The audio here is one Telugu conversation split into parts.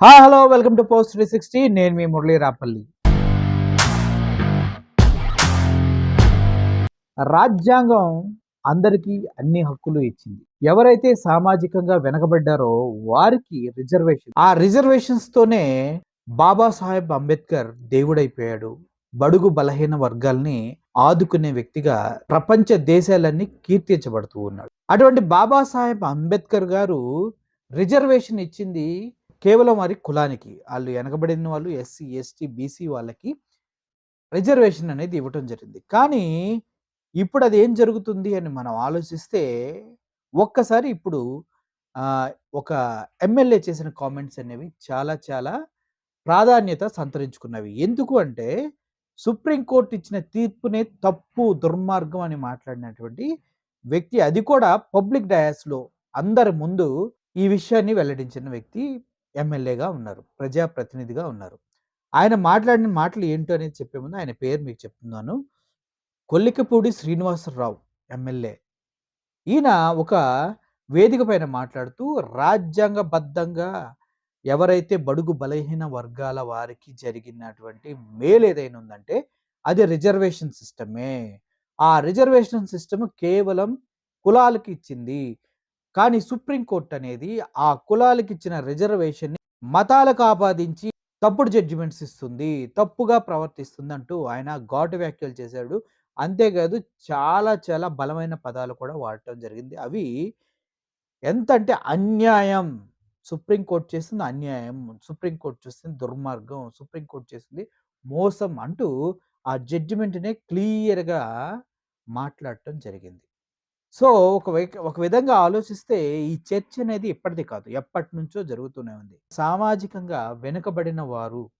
హా hello welcome to post three sixty నేను మీ మురళీ రాపల్లి. రాజ్యాంగం అందరికీ అన్ని హక్కులు ఇచ్చింది. ఎవరైతే సామాజికంగా వెనకబడ్డారో వారికి రిజర్వేషన్. ఆ రిజర్వేషన్స్ తోనే బాబాసాహెబ్ అంబేద్కర్ దేవుడైపోయాడు. బడుగు బలహీన వర్గాల్ని ఆదుకునే వ్యక్తిగా ప్రపంచ దేశాలన్నీ కీర్తించబడుతూ ఉన్నాడు. అటువంటి బాబాసాహెబ్ అంబేద్కర్ గారు రిజర్వేషన్ ఇచ్చింది కేవలం వారి కులానికి వాళ్ళు వెనకబడిన వాళ్ళు ఎస్సీ ఎస్టీ బీసీ వాళ్ళకి రిజర్వేషన్ అనేది ఇవ్వటం జరిగింది. కానీ ఇప్పుడు అది ఏం జరుగుతుంది అని మనం ఆలోచిస్తే ఒక్కసారి ఇప్పుడు ఒక ఎమ్మెల్యే చేసిన కామెంట్స్ అనేవి చాలా చాలా ప్రాధాన్యత సంతరించుకున్నవి. ఎందుకు అంటే సుప్రీంకోర్టు ఇచ్చిన తీర్పునే తప్పు దుర్మార్గం అని మాట్లాడినటువంటి వ్యక్తి అది కూడా పబ్లిక్ డయాస్లో అందరి ముందు ఈ విషయాన్ని వెల్లడించిన వ్యక్తి ఎమ్మెల్యేగా ఉన్నారు. ప్రజాప్రతినిధిగా ఉన్నారు. ఆయన మాట్లాడిన మాటలు ఏంటో అనేది చెప్పే ముందు ఆయన పేరు మీకు చెప్తున్నాను. కొల్లికపూడి శ్రీనివాసరావు ఎమ్మెల్యే. ఈయన ఒక వేదిక పైన మాట్లాడుతూ రాజ్యాంగబద్ధంగా ఎవరైతే బడుగు బలహీన వర్గాల వారికి జరిగినటువంటి మేలు ఏదైనా ఉందంటే అది రిజర్వేషన్ సిస్టమే. ఆ రిజర్వేషన్ సిస్టమ్ కేవలం కులాలకి ఇచ్చింది. కానీ సుప్రీంకోర్టు అనేది ఆ కులాలకు ఇచ్చిన రిజర్వేషన్ని మతాలకు ఆపాదించి తప్పుడు జడ్జిమెంట్స్ ఇస్తుంది తప్పుగా ప్రవర్తిస్తుంది అంటూ ఆయన ఘాటు వ్యాఖ్యలు చేశాడు. అంతేకాదు చాలా చాలా బలమైన పదాలు కూడా వాడటం జరిగింది. అవి ఎంత అంటే అన్యాయం సుప్రీంకోర్టు చేస్తుంది అన్యాయం. సుప్రీంకోర్టు చేస్తుంది దుర్మార్గం. సుప్రీంకోర్టు చేస్తుంది మోసం అంటూ ఆ జడ్జిమెంట్నే క్లియర్గా మాట్లాడటం జరిగింది. సో ఒక వై- ఒక విధంగా ఆలోచిస్తే ఈ చర్చ అనేది ఇప్పటిది కాదు. ఎప్పటి నుంచో జరుగుతూనే ఉంది. సామాజికంగా వెనుకబడిన వారు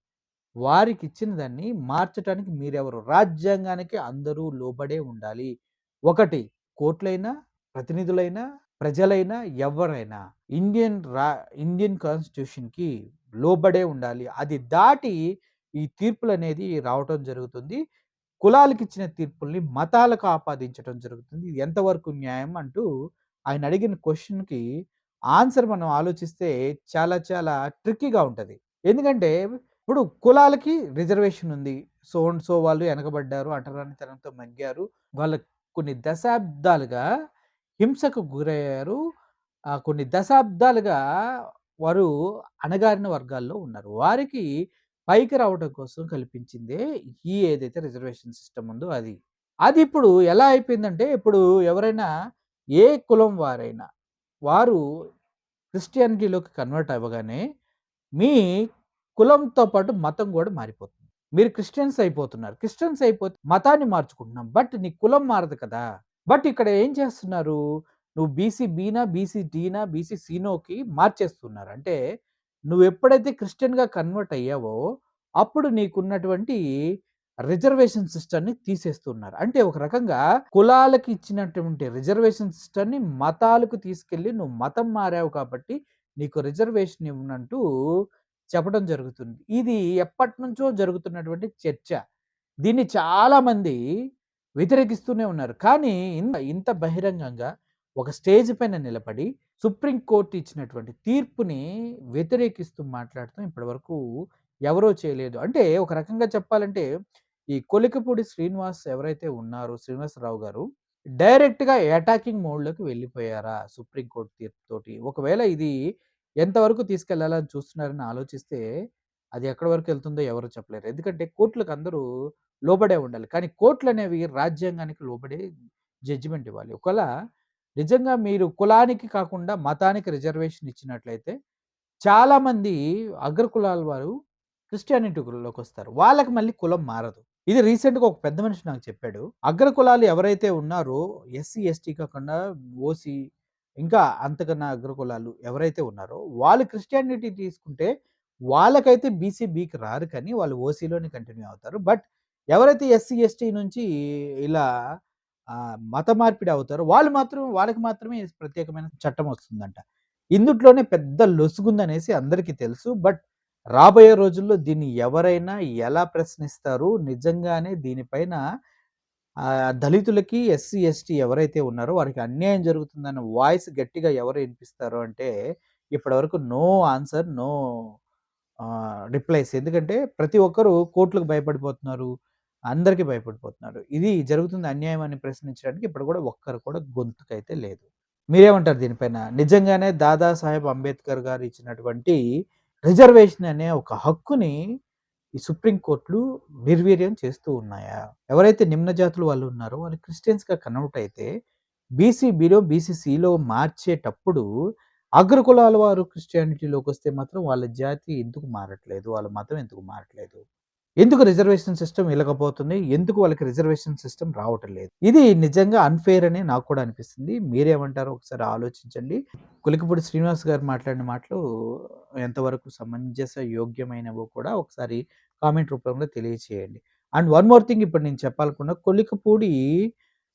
వారికి ఇచ్చిన దాన్ని మార్చడానికి మీరెవరు? రాజ్యాంగానికి అందరూ లోబడే ఉండాలి. ఒకటి కోర్టులైనా ప్రతినిధులైనా ప్రజలైనా ఎవరైనా ఇండియన్ రా ఇండియన్ కాన్స్టిట్యూషన్కి లోబడే ఉండాలి. అది దాటి ఈ తీర్పులు అనేది రావటం జరుగుతుంది. కులాలకు ఇచ్చిన తీర్పుల్ని మతాలకు ఆపాదించడం జరుగుతుంది. ఇది ఎంతవరకు న్యాయం అంటూ ఆయన అడిగిన క్వశ్చన్కి ఆన్సర్ మనం ఆలోచిస్తే చాలా చాలా ట్రిక్కీగా ఉంటుంది. ఎందుకంటే ఇప్పుడు కులాలకి రిజర్వేషన్ ఉంది. సో అండ్ సో వాళ్ళు వెనకబడ్డారు అంటరానితనంతో మగ్గారు. వాళ్ళ కొన్ని దశాబ్దాలుగా హింసకు గురయ్యారు. కొన్ని దశాబ్దాలుగా వారు అణగారిన వర్గాల్లో ఉన్నారు. వారికి పైకి రావడం కోసం కల్పించిందే ఈ ఏదైతే రిజర్వేషన్ సిస్టమ్ ఉందో అది. అది ఇప్పుడు ఎలా అయిపోయిందంటే ఇప్పుడు ఎవరైనా ఏ కులం వారైనా వారు క్రిస్టియానిటీలోకి కన్వర్ట్ అవ్వగానే మీ కులంతో పాటు మతం కూడా మారిపోతుంది. మీరు క్రిస్టియన్స్ అయిపోతున్నారు. క్రిస్టియన్స్ అయిపోతే మతాన్ని మార్చుకుంటున్నాం. బట్ నీ కులం మారదు కదా. బట్ ఇక్కడ ఏం చేస్తున్నారు? నువ్వు బీసీ బీనా బీసీ డీనా బీసీ సీనోకి మార్చేస్తున్నారు. అంటే నువ్వు ఎప్పుడైతే క్రిస్టియన్గా కన్వర్ట్ అయ్యావో అప్పుడు నీకున్నటువంటి రిజర్వేషన్ సిస్టమ్ని తీసేస్తున్నారు. అంటే ఒక రకంగా కులాలకి ఇచ్చినటువంటి రిజర్వేషన్ సిస్టమ్ని మతాలకు తీసుకెళ్ళి నువ్వు మతం మారావు కాబట్టి నీకు రిజర్వేషన్ ఇవ్వనంటూ చెప్పడం జరుగుతుంది. ఇది ఎప్పటి నుంచో జరుగుతున్నటువంటి చర్చ. దీన్ని చాలామంది వ్యతిరేకిస్తూనే ఉన్నారు. కానీ ఇంత ఇంత బహిరంగంగా ఒక స్టేజ్ పైన నిలబడి సుప్రీంకోర్టు ఇచ్చినటువంటి తీర్పుని వ్యతిరేకిస్తూ మాట్లాడటం ఇప్పటివరకు ఎవరో చేయలేదు. అంటే ఒక రకంగా చెప్పాలంటే ఈ కొలికపూడి శ్రీనివాస్ ఎవరైతే ఉన్నారో శ్రీనివాసరావు గారు డైరెక్ట్గా అటాకింగ్ మోడ్లోకి వెళ్ళిపోయారా సుప్రీంకోర్టు తీర్పుతోటి? ఒకవేళ ఇది ఎంతవరకు తీసుకెళ్ళాలని చూస్తున్నారని ఆలోచిస్తే అది ఎక్కడి వరకు వెళ్తుందో ఎవరు చెప్పలేరు. ఎందుకంటే కోర్టులకు అందరూ లోబడే ఉండాలి. కానీ కోర్టులు అనేవి రాజ్యాంగానికి లోబడే జడ్జిమెంట్ ఇవ్వాలి. ఒకవేళ నిజంగా మీరు కులానికి కాకుండా మతానికి రిజర్వేషన్ ఇచ్చినట్లయితే చాలామంది అగ్రకులాల వారు క్రిస్టియానిటీలోకి వస్తారు. వాళ్ళకి మళ్ళీ కులం మారదు. ఇది రీసెంట్గా ఒక పెద్ద మనిషి నాకు చెప్పాడు. అగ్రకులాలు ఎవరైతే ఉన్నారో ఎస్సీ ఎస్టీ కాకుండా ఓసీ ఇంకా అంతకన్నా అగ్రకులాలు ఎవరైతే ఉన్నారో వాళ్ళు క్రిస్టియానిటీ తీసుకుంటే వాళ్ళకైతే బీసీ బీకి రారు కానీ వాళ్ళు ఓసీలోనే కంటిన్యూ అవుతారు. బట్ ఎవరైతే ఎస్సీ ఎస్టీ నుంచి ఇలా మత మార్పిడి అవుతారో వాళ్ళు మాత్రం వాళ్ళకి మాత్రమే ప్రత్యేకమైన చట్టం వస్తుందంట ఇందుట్లోనే పెద్ద లొసుగుందనేసి అందరికీ తెలుసు బట్ రాబోయే రోజుల్లో దీన్ని ఎవరైనా ఎలా ప్రశ్నిస్తారు నిజంగానే దీనిపైన దళితులకి ఎస్సీ ఎస్టీ ఎవరైతే ఉన్నారో వారికి అన్యాయం జరుగుతుందన్న వాయిస్ గట్టిగా ఎవరు వినిపిస్తారు అంటే ఇప్పటివరకు నో ఆన్సర్ నో రిప్లైస్. ఎందుకంటే ప్రతి ఒక్కరు కోర్టులకు భయపడిపోతున్నారు. అందరికీ భయపడిపోతున్నారు. ఇది జరుగుతుంది అన్యాయం అని ప్రశ్నించడానికి ఇప్పుడు కూడా ఒక్కరు కూడా గొంతుకైతే లేదు. మీరేమంటారు దీనిపైన? నిజంగానే దాదాసాహెబ్ అంబేద్కర్ గారు ఇచ్చినటువంటి రిజర్వేషన్ అనే ఒక హక్కుని ఈ సుప్రీంకోర్టులు నిర్వీర్యం చేస్తూ ఉన్నాయా? ఎవరైతే నిమ్న జాతులు వాళ్ళు ఉన్నారో వాళ్ళు క్రిస్టియన్స్‌గా కన్వర్ట్ అయితే బీసీబీలో బీసీసీలో మార్చేటప్పుడు అగ్రకులాల వారు క్రిస్టియానిటీలోకొస్తే మాత్రం వాళ్ళ జాతి ఎందుకు మారట్లేదు? వాళ్ళ మతం ఎందుకు మారట్లేదు? ఎందుకు రిజర్వేషన్ సిస్టమ్ ఇవ్వకపోతుంది ఎందుకు వాళ్ళకి రిజర్వేషన్ సిస్టమ్ రావటం లేదు? ఇది నిజంగా అన్ఫేర్ అని నాకు కూడా అనిపిస్తుంది. మీరేమంటారో ఒకసారి ఆలోచించండి. కులికిపూడి శ్రీనివాస్ గారు మాట్లాడిన మాటలు ఎంతవరకు సమంజస యోగ్యమైనవో కూడా ఒకసారి కామెంట్ రూపంలో తెలియచేయండి. అండ్ వన్ మోర్ థింగ్ ఇప్పుడు నేను చెప్పాలనుకున్నా కొలికపూడి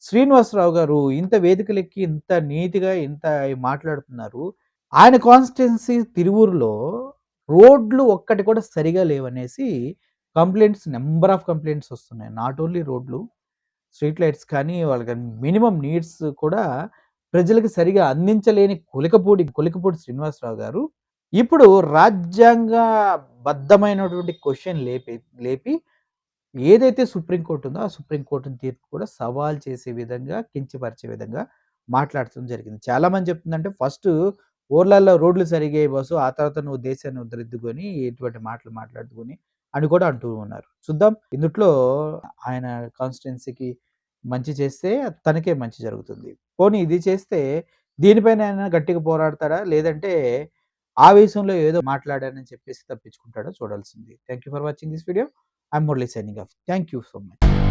శ్రీనివాసరావు గారు ఇంత వేదికలెక్కి ఇంత నీతిగా ఇంత మాట్లాడుతున్నారు. ఆయన కాన్స్టిట్యున్సీ తిరువూరులో రోడ్లు ఒక్కటి కూడా సరిగా లేవనేసి కంప్లైంట్స్ నెంబర్ ఆఫ్ కంప్లైంట్స్ వస్తున్నాయి. నాట్ ఓన్లీ రోడ్లు, స్ట్రీట్ లైట్స్ కానీ వాళ్ళకి మినిమం నీడ్స్ కూడా ప్రజలకు సరిగా అందించలేని కొలికపూడి కొలికపూడి శ్రీనివాసరావు గారు ఇప్పుడు రాజ్యాంగ బద్ధమైనటువంటి క్వశ్చన్ లేపి లేపి ఏదైతే సుప్రీంకోర్టు ఉందో ఆ సుప్రీం కోర్టుని తీర్పు కూడా సవాల్ చేసే విధంగా, కించపరిచే విధంగా మాట్లాడటం జరిగింది. చాలామంది చెప్తుందంటే ఫస్ట్ ఊర్లల్లో రోడ్లు సరిగా బస్సు ఆ తర్వాత నువ్వు దేశాన్ని ఉద్దరిద్దుకొని ఇటువంటి మాటలు మాట్లాడుకొని అని కూడా అంటూ ఉన్నారు. చూద్దాం ఇందుట్లో ఆయన కాన్స్టిట్యున్సీకి మంచి చేస్తే తనకే మంచి జరుగుతుంది. పోనీ ఇది చేస్తే దీనిపైన ఆయన గట్టిగా పోరాడతాడా? లేదంటే ఆవేశంలో ఏదో మాట్లాడానని చెప్పేసి తప్పించుకుంటాడో చూడాల్సింది. Thank you for watching this video. I'm Murali signing off. Thank you so much.